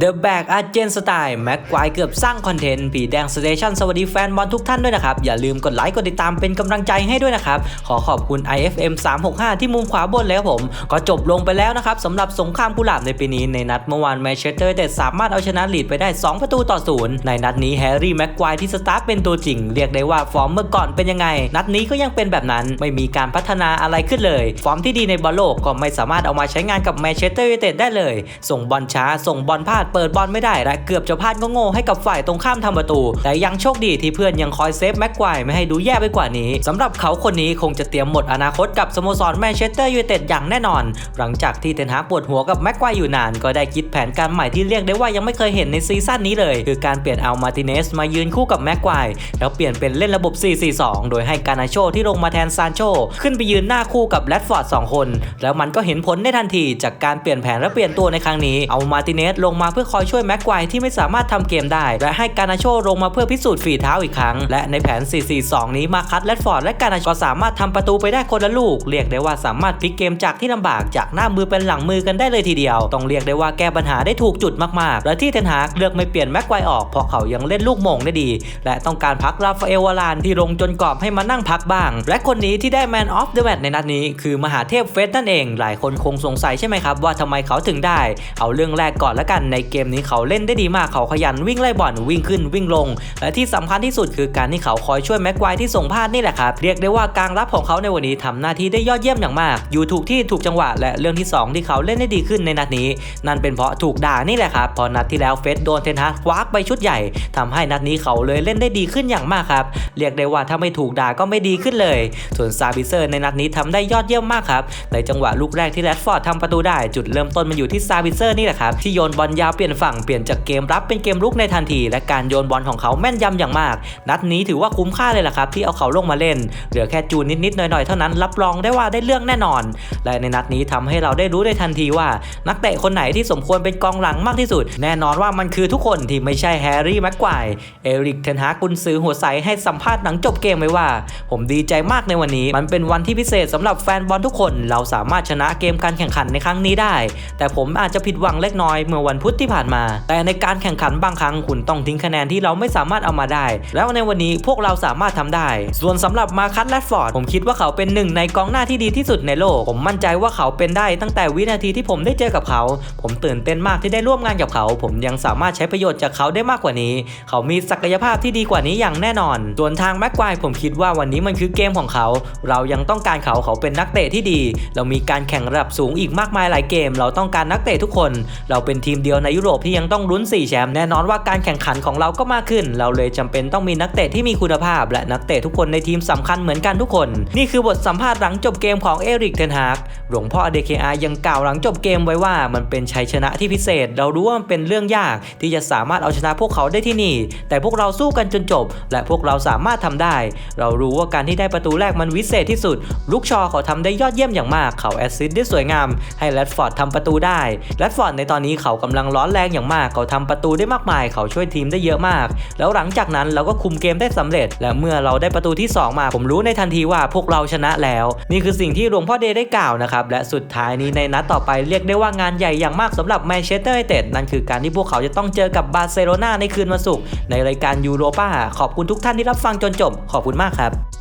The Back อาเจนสไตล์แม็กควายเกือบสร้างคอนเทนต์ ผีแดงสเตชันสวัสดีแฟนบอลทุกท่านด้วยนะครับ อย่าลืมกดไลค์ กดติดตามเป็นกำลังใจให้ด้วยนะครับ ขอขอบคุณ IFM 365 ที่มุมขวาบนแล้วผม ก็จบลงไปแล้วนะครับสำหรับสงครามกุหลาบในปีนี้ในนัดเมื่อวานแมนเชสเตอร์แต่สามารถเอาชนะลีดไปได้ 2 ประตูต่อศูนย์ในนัดนี้แฮร์รี่แม็กควายที่สตาร์ทเป็นตัวจริง เรียกได้ว่าฟอร์มเมื่อก่อนเป็นยังไง นัดนี้ก็ยังเป็นแบบนั้นไม่มีการพัฒนาอะไรขึ้นเลย ฟอร์มที่ดีในบอลโลกก็ไม่สามารถเอามาใช้งานกับแมนเชสเตอร์ยูไนเต็ดได้เลย ส่งบอลช้าส่งบอลพลาดดเปิดบอลไม่ได้และเกือบจะพลาดโง่ๆให้กับฝ่ายตรงข้ามทำประตู แต่ยังโชคดีที่เพื่อนยังคอยเซฟแม็กควายไม่ให้ดูแย่ไปกว่านี้สำหรับเขาคนนี้คงจะเตรียมหมดอนาคตกับสโมสรแมนเชสเตอร์ยูไนเต็ดอย่างแน่นอน หลังจากที่เทนฮากปวดหัวกับแม็กควายอยู่นาน ก็ได้คิดแผนการใหม่ที่เรียกได้ว่ายังไม่เคยเห็นในซีซั่นนี้เลย คือการเปลี่ยนเอามาติเนสมายืนคู่กับแม็กควายแล้วเปลี่ยนเป็นเล่นระบบ 4-4-2 โดยให้การนาโชที่ลงมาแทนซานโชขึ้นไปยืนหน้าคู่กับแรดฟอร์ดสองคน แล้วมันก็เห็นผลได้ทันทีจากการเปลี่ยนแผนและเปลี่ยนตัวในครั้งนี้เอามาติเนสลงมาเพื่อคอยช่วยแม็กควที่ไม่สามารถทำเกมได้ และให้การนาโชลงมาเพื่อพิสูจน์ฝีเท้าอีกครั้ง และในแผน 4-4-2 นี้มาคัดแรดฟอร์ดและการนาโชก็สามารถทำประตูไปได้คนละลูก เรียกได้ว่าสามารถพลิกเกมจากที่ลำบากจากหน้ามือเป็นหลังมือกันได้เลยทีเดียว ต้องเรียกได้ว่าแก้ปัญหาได้ถูกจุดมากๆ และที่เทนฮากเลือกไม่เปลี่ยนแม็กควออกเพราะเขายังเล่นลูกมงได้ดี และต้องการพักราฟาเอลวารานที่ลงจนกรอบให้มานั่งพักบ้าง และคนนี้ที่ได้แมนออฟเดอะแมตในนัดนี้คือมหาเทพเฟสนั่นเอง หลายคนคงสงสัยใช่ไหมครับว่าทำไมเขาถึงได้ เอาเรื่องแรกก่อนละกันในเกมนี้เขาเล่นได้ดีมากเขาขยันวิ่งไล่บอลวิ่งขึ้นวิ่งลง และที่สำคัญที่สุดคือการที่เขาคอยช่วยแม็กควายที่ส่งพลาดนี่แหละครับเรียกได้ว่ากลางรับของเขาในวันนี้ทำหน้าที่ได้ยอดเยี่ยมอย่างมาก อยู่ถูกที่ถูกจังหวะและเรื่องที่สองที่เขาเล่นได้ดีขึ้นในนัดนี้ นั่นเป็นเพราะถูกด่านี่แหละครับพอนัดที่แล้วเฟสโดนเทนฮากควักไปชุดใหญ่ทำให้นัดนี้เขาเลยเล่นได้ดีขึ้นอย่างมากครับเรียกได้ว่าถ้าไม่ถูกด่าก็ไม่ดีขึ้นเลย ส่วนซาบิเซอร์ในนัดนี้ทำได้ยอดเยี่ยมมากครับในจังหวะลูกแรกที่แรดฟอร์ดทำประตูได้จุดเริ่มต้นมันอยู่ที่ซาบิเซอร์นี่แหละครับที่โยนบอลยาวเปลี่ยนฝั่งเปลี่ยนจากเกมรับเป็นเกมลุกในทันที และการโยนบอลของเขาแม่นยำอย่างมาก นัดนี้ถือว่าคุ้มค่าเลยล่ะครับ ที่เอาเขาลงมาเล่น เหลือแค่จูนนิดๆหน่อยๆ เท่านั้นรับรองได้ว่าได้เรื่องแน่นอน และในนัดนี้ทำให้เราได้รู้ได้ทันทีว่า นักเตะคนไหนที่สมควรเป็นกองหลังมากที่สุด แน่นอนว่ามันคือทุกคนที่ไม่ใช่แฮร์รี่แม็กควายเอริกเทนฮากุนซือหัวใสให้สัมภาษณ์หลังจบเกมไว้ว่า ผมดีใจมากในวันนี้ มันเป็นวันที่พิเศษสำหรับแฟนบอลทุกคน เราสามารถชนะเกมการแข่งขันในครั้งนี้ได้ แต่ผมอาจจะผิดหวังเล็กน้อยเมื่อวันพุธที่ผ่านมา แต่ในการแข่งขันบางครั้งคุณต้องทิ้งคะแนนที่เราไม่สามารถเอามาได้ แล้วในวันนี้พวกเราสามารถทำได้ ส่วนสำหรับมาคัตแรดฟอร์ดผมคิดว่าเขาเป็นหนึ่งในกองหน้าที่ดีที่สุดในโลก ผมมั่นใจว่าเขาเป็นได้ตั้งแต่วินาทีที่ผมได้เจอกับเขา ผมตื่นเต้นมากที่ได้ร่วมงานกับเขา ผมยังสามารถใช้ประโยชน์จากเขาได้มากกว่านี้ เขามีศักยภาพที่ดีกว่านี้อย่างแน่นอน ส่วนทางแม็กควายผมคิดว่าวันนี้มันคือเกมของเขา เรายังต้องการเขาเขาเป็นนักเตะที่ดี เรามีการแข่งระดับสูงอีกมากมายหลายเกม เราต้องการนักเตะทุกคน เราเป็นทีมเดียวในยุโรปที่ยังต้องลุ้น 4 แชมป์แน่นอนว่าการแข่งขันของเราก็มากขึ้น เราเลยจำเป็นต้องมีนักเตะที่มีคุณภาพ และนักเตะทุกคนในทีมสำคัญเหมือนกันทุกคน นี่คือบทสัมภาษณ์หลังจบเกมของเอริกเทนฮากหลวงพ่อเดคอายังกล่าวหลังจบเกมไว้ว่ามันเป็นชัยชนะที่พิเศษ เรารู้ว่ามันเป็นเรื่องยากที่จะสามารถเอาชนะพวกเขาได้ที่นี่ แต่พวกเราสู้กันจนจบ และพวกเราสามารถทำได้ เรารู้ว่าการที่ได้ประตูแรกมันวิเศษที่สุด ลูกชอเขาทำได้ยอดเยี่ยมอย่างมาก เขาแอสซิสต์ได้สวยงาม ให้แรดฟอร์ดทำประตูได้แรดฟอร์ดในตอนนี้เขากำลังร้อนแรงอย่างมาก เขาทำประตูได้มากมาย เขาช่วยทีมได้เยอะมาก แล้วหลังจากนั้นเราก็คุมเกมได้สำเร็จ และเมื่อเราได้ประตูที่ 2 มา ผมรู้ในทันทีว่าพวกเราชนะแล้ว นี่คือสิ่งที่หลวงพ่อเดย์ได้กล่าวนะครับและสุดท้ายนี้ในนัดต่อไปเรียกได้ว่างานใหญ่อย่างมากสำหรับแมนเชสเตอร์ยูไนเต็ดนั่นคือการที่พวกเขาจะต้องเจอกับบาร์เซโลนาในคืนวันศุกร์ในรายการยูโรปาขอบคุณทุกท่านที่รับฟังจนจบ ขอบคุณมากครับ